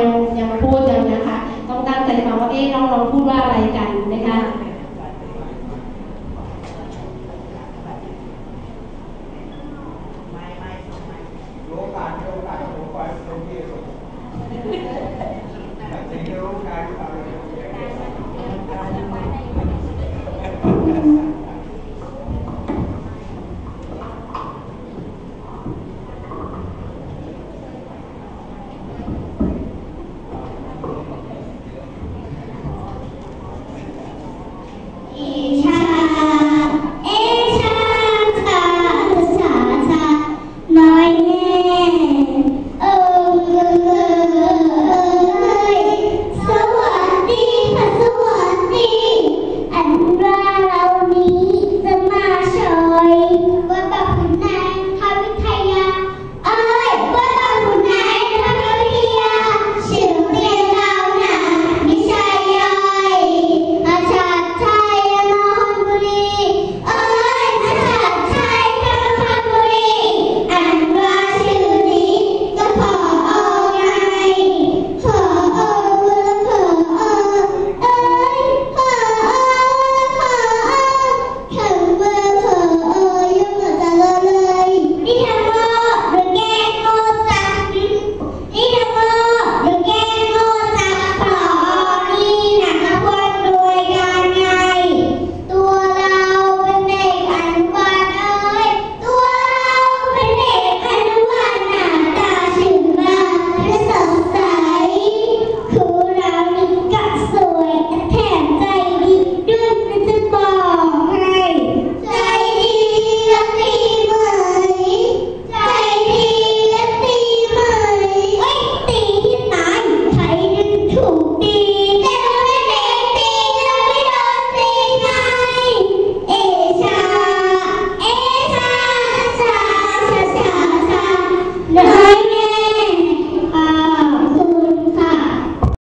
ยังยังพูดยังนะคะ ต้องตั้งใจฟังว่าเอ๊ะน้องลองพูดว่าอะไรกันนะคะ